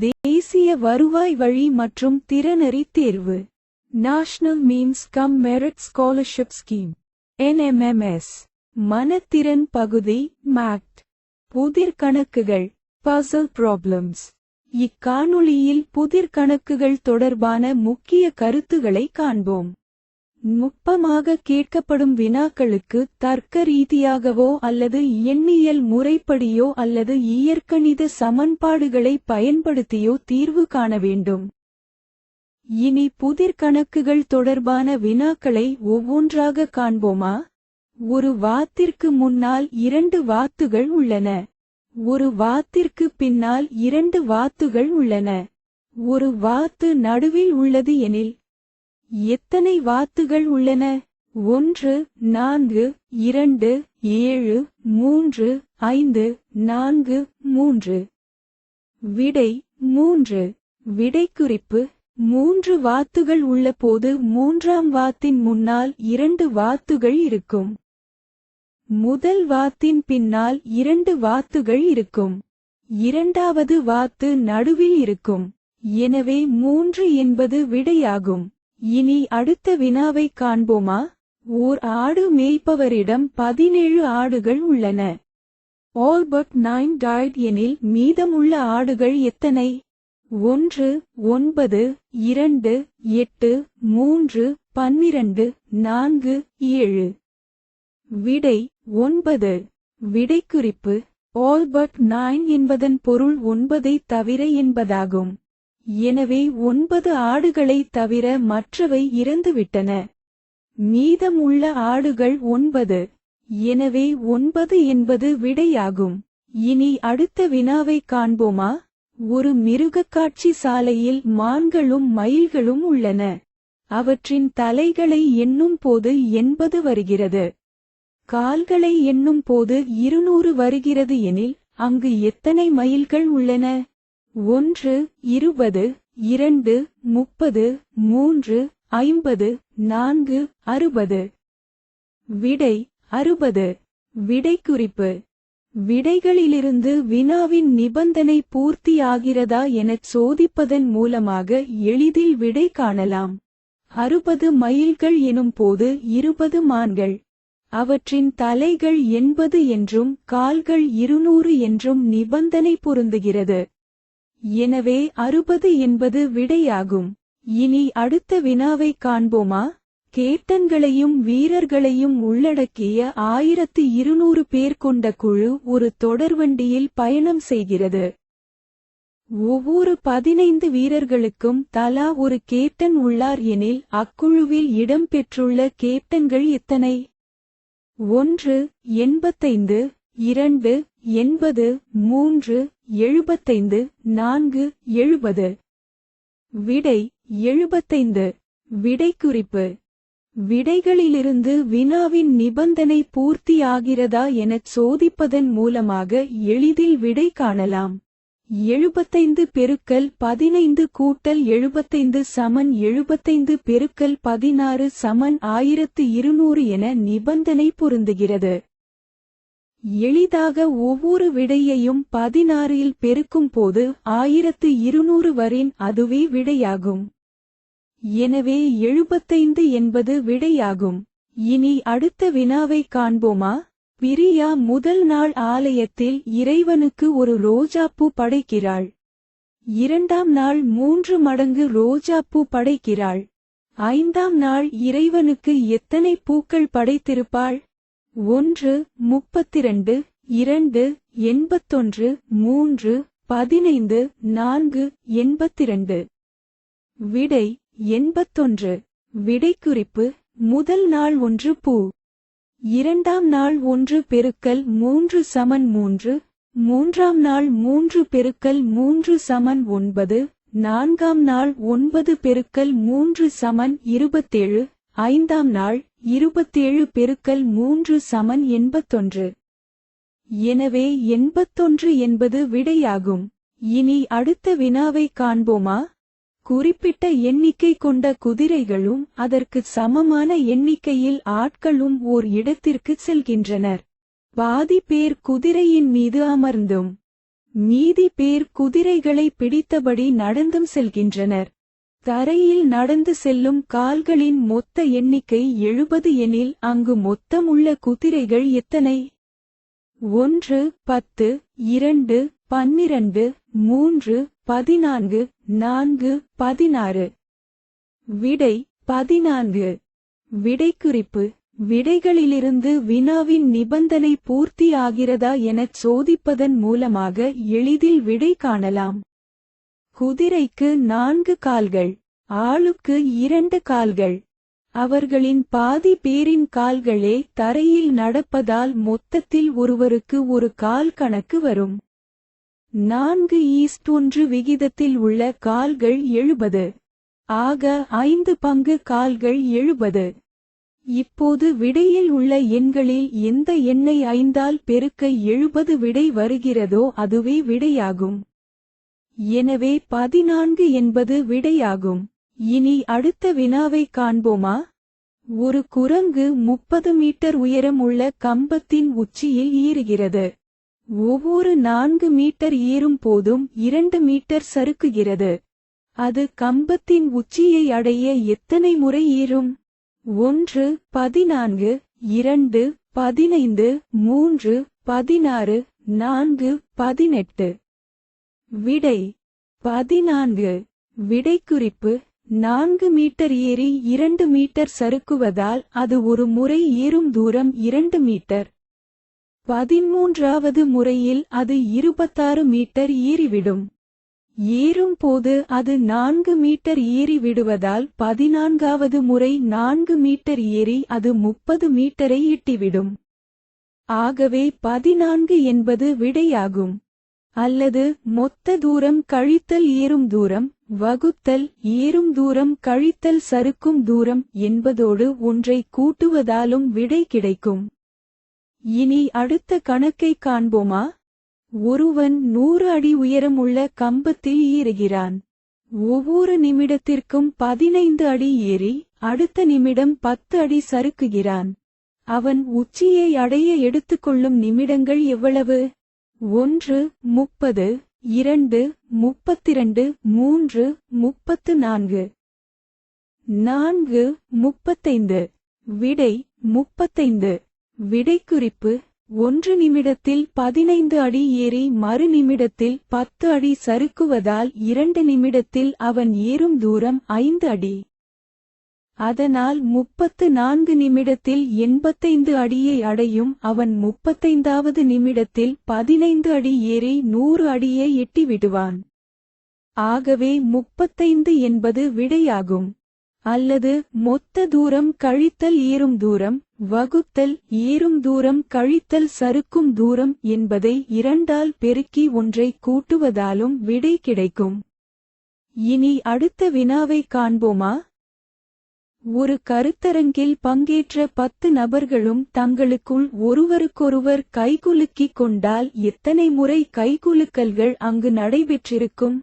தேசிய வருவாய் வழி மற்றும் திறனறி தேர்வு. National means cum merit scholarship scheme NMMS மனத்திறன் பகுதி மேக்ட் புதிர் கணக்குகள் பசல் ப்ராப்ளம்ஸ் இக்காணொளியில் புதிர் கணக்குகள் தொடர்பான முக்கிய கருத்துகளை காண்போம். நுட்பமாக கேட்கப்படும் வினாக்களுக்கு தர்க்க ரீதியாகவோ அல்லது எண்ணியல் முறைப்படியோ அல்லது இயற்கணித சமன்பாடுகளை பயன்படுத்தியோ தீர்வு காண வேண்டும். இனி புதிர் கணக்குகள் தொடர்பான வினாக்களை ஒவ்வொன்றாக காண்போமா? ஒரு வாத்திற்கு முன்னால் இரண்டு வாத்துகள் உள்ளன. ஒரு வாத்திற்கு பின்னால் இரண்டு வாத்துகள் உள்ளன. ஒரு வாத்து நடுவில் உள்ளது எனில் எத்தனை வாத்துகள் உள்ளன? ஒன்று நான்கு இரண்டு ஏழு மூன்று ஐந்து நான்கு மூன்று. விடை மூன்று. விடைக்குறிப்பு மூன்று வாத்துகள் உள்ளபோது மூன்றாம் வாத்தின் முன்னால் இரண்டு வாத்துகள் இருக்கும். முதல் வாத்தின் பின்னால் இரண்டு வாத்துகள் இருக்கும். இரண்டாவது வாத்து நடுவில் இருக்கும். எனவே மூன்று என்பது விடையாகும். இனி அடுத்த வினாவை காண்போமா? ஓர் ஆடு மேய்ப்பவரிடம் பதினேழு ஆடுகள் உள்ளன. ஆல் பட் நைன் டாய்ட் எனில் மீதமுள்ள ஆடுகள் எத்தனை? ஒன்று ஒன்பது இரண்டு எட்டு மூன்று பன்னிரண்டு நான்கு ஏழு. விடை ஒன்பது. விடைக்குறிப்பு ஆல் பட் நைன் என்பதன் பொருள் ஒன்பதை தவிர என்பதாகும். எனவே ஒன்பது ஆடுகளை தவிர மற்றவை இறந்துவிட்டன. மீதமுள்ள ஆடுகள் ஒன்பது. எனவே ஒன்பது என்பது விடையாகும். இனி அடுத்த வினாவை காண்போமா? ஒரு மிருகக்காட்சி சாலையில் மான்களும் மயில்களும் உள்ளன. அவற்றின் தலைகளை எண்ணும் போது எண்பது வருகிறது. கால்களை எண்ணும் போது இருநூறு வருகிறது எனில் அங்கு எத்தனை மயில்கள் உள்ளன? ஒன்று இருபது இரண்டு முப்பது மூன்று ஐம்பது நான்கு அறுபது. விடை அறுபது. விடைக்குறிப்பு. விடைகளிலிருந்து வினாவின் நிபந்தனை பூர்த்தியாகிறதா எனச் சோதிப்பதன் மூலமாக எளிதில் விடை காணலாம். அறுபது மைல்கள் எனும் போது இருபது மான்கள். அவற்றின் தலைகள் எண்பது என்றும் கால்கள் இருநூறு என்றும் நிபந்தனை பொருந்துகிறது. எனவே அறுபது என்பது விடையாகும். இனி அடுத்த வினாவை காண்போமா? கேப்டன்களையும் வீரர்களையும் உள்ளடக்கிய ஆயிரத்து இருநூறு பேர் கொண்ட குழு ஒரு தொடர்வண்டியில் பயணம் செய்கிறது. ஒவ்வொரு பதினைந்து வீரர்களுக்கும் தலா ஒரு கேப்டன் உள்ளார் எனில் அக்குழுவில் இடம்பெற்றுள்ள கேப்டன்கள் எத்தனை? ஒன்று எண்பத்தைந்து இரண்டு எண்பது மூன்று எழுபத்தைந்து நான்கு எழுபது. விடை எழுபத்தைந்து. விடைக்குறிப்பு. விடைகளிலிருந்து வினாவின் நிபந்தனை பூர்த்தியாகிறதா எனச் சோதிப்பதன் மூலமாக எளிதில் விடை காணலாம். எழுபத்தைந்து பெருக்கல் பதினைந்து கூட்டல் எழுபத்தைந்து சமன் எழுபத்தைந்து பெருக்கல் பதினாறு சமன் ஆயிரத்து இருநூறு என நிபந்தனை பொருந்துகிறது. எளிதாக ஒவ்வொரு விடையையும் பதினாறில் பெருக்கும் போது ஆயிரத்து இருநூறு வரின் அதுவே விடையாகும். எனவே எழுபத்தைந்து என்பது விடையாகும். இனி அடுத்த வினாவை காண்போமா? பிரியா முதல் நாள் ஆலயத்தில் இறைவனுக்கு ஒரு ரோஜாப்பூ படைக்கிறாள். இரண்டாம் நாள் மூன்று மடங்கு ரோஜாப்பூ படைக்கிறாள். ஐந்தாம் நாள் இறைவனுக்கு எத்தனை பூக்கள் படைத்திருப்பாள்? ஒன்று முப்பத்திரண்டு இரண்டு எண்பத்தொன்று மூன்று பதினைந்து நான்கு எண்பத்திரண்டு. விடை எண்பத்தொன்று. விடைக்குறிப்பு முதல் நாள் ஒன்று பூ. இரண்டாம் நாள் ஒன்று பெருக்கல் மூன்று சமன் மூன்று. மூன்றாம் நாள் மூன்று பெருக்கல் மூன்று சமன் ஒன்பது. நான்காம் நாள் ஒன்பது பெருக்கல் மூன்று சமன் இருபத்தேழு. ஐந்தாம் நாள் இருபத்தேழு பெருக்கல் மூன்று சமன் எண்பத்தொன்று. எனவே எண்பத்தொன்று என்பது விடையாகும். இனி அடுத்த வினாவை காண்போமா? குறிப்பிட்ட எண்ணிக்கை கொண்ட குதிரைகளும் அதற்கு சமமான எண்ணிக்கையில் ஆட்களும் ஓர் இடத்திற்கு செல்கின்றனர். பாதி பேர் குதிரையின் மீது அமர்ந்தும் மீதி பேர் குதிரைகளை பிடித்தபடி நடந்தும் செல்கின்றனர். தரையில் நடந்து செல்லும் கால்களின் மொத்த எண்ணிக்கை எழுபது எனில் அங்கு மொத்தமுள்ள குதிரைகள் எத்தனை? ஒன்று பத்து இரண்டு பன்னிரண்டு மூன்று பதினான்கு நான்கு பதினாறு. விடை பதினான்கு. விடைக்குறிப்பு விடைகளிலிருந்து வினாவின் நிபந்தனை பூர்த்தி ஆகிறதா எனச் சோதிப்பதன் மூலமாக எளிதில் விடை காணலாம். குதிரைக்கு நான்கு கால்கள் ஆளுக்கு இரண்டு கால்கள். அவர்களின் பாதி பேரின் கால்களே தரையில் நடப்பதால் மொத்தத்தில் ஒருவருக்கு ஒரு கால் கணக்கு வரும். நான்கு ஈஸ்ட் ஒன்று விகிதத்தில் உள்ள கால்கள் எழுபது. ஆக ஐந்து பங்கு கால்கள் எழுபது. இப்போது விடையில் உள்ள எண்களில் எந்த எண்ணை ஐந்தால் பெருக்க எழுபது விடை வருகிறதோ அதுவே விடையாகும். எனவே பதினான்கு என்பது விடையாகும். இனி அடுத்த வினாவை காண்போமா? ஒரு குரங்கு முப்பது மீட்டர் உயரம் உள்ள கம்பத்தின் உச்சியில் ஏறுகிறது. ஒவ்வொரு நான்கு மீட்டர் ஏறும் போதும் இரண்டு மீட்டர் சறுக்குகிறது. அது கம்பத்தின் உச்சியை அடைய எத்தனை முறை ஏறும்? ஒன்று பதினான்கு இரண்டு பதினைந்து மூன்று பதினாறு நான்கு பதினெட்டு. விடை பதினான்கு. விடைக்குறிப்பு நான்கு மீட்டர் ஏறி இரண்டு மீட்டர் சறுக்குவதால் அது ஒரு முறை ஏறும் தூரம் இரண்டு மீட்டர். பதிமூன்றாவது முறையில் அது இருபத்தாறு மீட்டர் ஏறிவிடும். ஏறும் போது அது நான்கு மீட்டர் ஏறி விடுவதால் பதினான்காவது முறை நான்கு மீட்டர் ஏறி அது முப்பது மீட்டரை எட்டிவிடும். ஆகவே பதினான்கு என்பது விடையாகும். அல்லது மொத்த தூரம் கழித்தல் ஏறும் தூரம் வகுத்தல் ஏறும் தூரம் கழித்தல் சறுக்கும் தூரம் என்பதோடு ஒன்றை கூட்டுவதாலும் விடை கிடைக்கும். இனி அடுத்த கணக்கை காண்போமா? ஒருவன் நூறு அடி உயரம் உள்ள கம்பத்தில் ஏறுகிறான். ஒவ்வொரு நிமிடத்திற்கும் பதினைந்து அடி ஏறி அடுத்த நிமிடம் பத்து அடி சறுக்குகிறான். அவன் உச்சியை அடைய எடுத்துக்கொள்ளும் நிமிடங்கள் எவ்வளவு? ஒன்று முப்பது இரண்டு முப்பத்திரண்டு மூன்று முப்பத்து நான்கு நான்கு முப்பத்தைந்து. விடை முப்பத்தைந்து. விடைக்குறிப்பு ஒன்று நிமிடத்தில் பதினைந்து அடி ஏறி மறு நிமிடத்தில் பத்து அடி சறுக்குவதால் இரண்டு நிமிடத்தில் அவன் ஏறும் தூரம் ஐந்து அடி. அதனால் முப்பத்து நான்கு நிமிடத்தில் எண்பத்தைந்து அடியை அடையும் அவன் முப்பத்தைந்தாவது நிமிடத்தில் பதினைந்து அடி ஏறி நூறு அடியை எட்டிவிடுவான். ஆகவே முப்பத்தைந்து என்பது விடையாகும். அல்லது மொத்த தூரம் கழித்தல் ஏறும் தூரம் வகுத்தல் ஏறும் தூரம் கழித்தல் சறுக்கும் தூரம் என்பதை இரண்டால் பெருக்கி ஒன்றை கூட்டுவதாலும் விடை கிடைக்கும். இனி அடுத்த வினாவை காண்போமா? ஒரு கருத்தரங்கில் பங்கேற்ற பத்து நபர்களும் தங்களுக்குள் ஒருவருக்கொருவர் கைகுலுக்கிக் கொண்டால் எத்தனை முறை கைகுலுக்கல்கள் அங்கு நடைபெற்றிருக்கும்?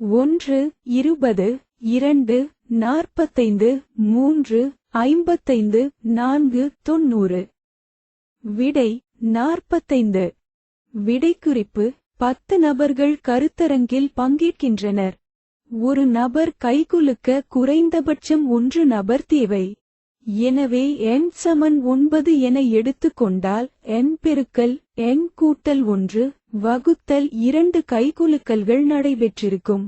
ஒன்று இருபது இரண்டு நாற்பத்தைந்து மூன்று ஐம்பத்தைந்து நான்கு தொன்னூறு விடை நாற்பத்தைந்து. விடைக்குறிப்பு பத்து நபர்கள் கருத்தரங்கில் பங்கேற்கின்றனர். ஒரு நபர் கைகுலுக்க குறைந்தபட்சம் ஒன்று நபர் தேவை. எனவே எண் சமன் ஒன்பது என எடுத்துக்கொண்டால் எண் பெருக்கல் எண் கூட்டல் ஒன்று வகுத்தல் இரண்டு கைகுலுக்கல்கள் நடைபெற்றிருக்கும்.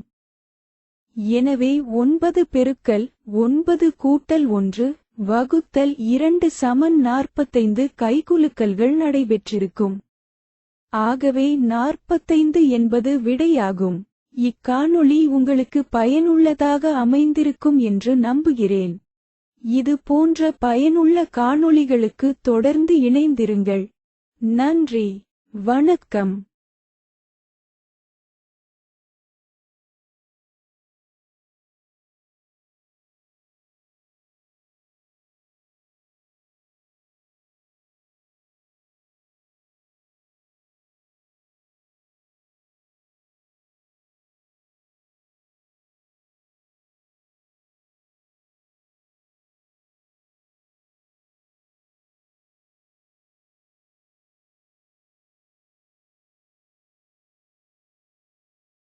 எனவே ஒன்பது பெருக்கல் ஒன்பது கூட்டல் ஒன்று வகுத்தல் இரண்டு சமன் நாற்பத்தைந்து கைகுலுக்கல்கள் நடைபெற்றிருக்கும். ஆகவே நாற்பத்தைந்து என்பது விடையாகும். இக்காணொளி உங்களுக்கு பயனுள்ளதாக அமைந்திருக்கும் என்று நம்புகிறேன். இது போன்ற பயனுள்ள காணொளிகளுக்கு தொடர்ந்து இணைந்திருங்கள். நன்றி. வணக்கம்.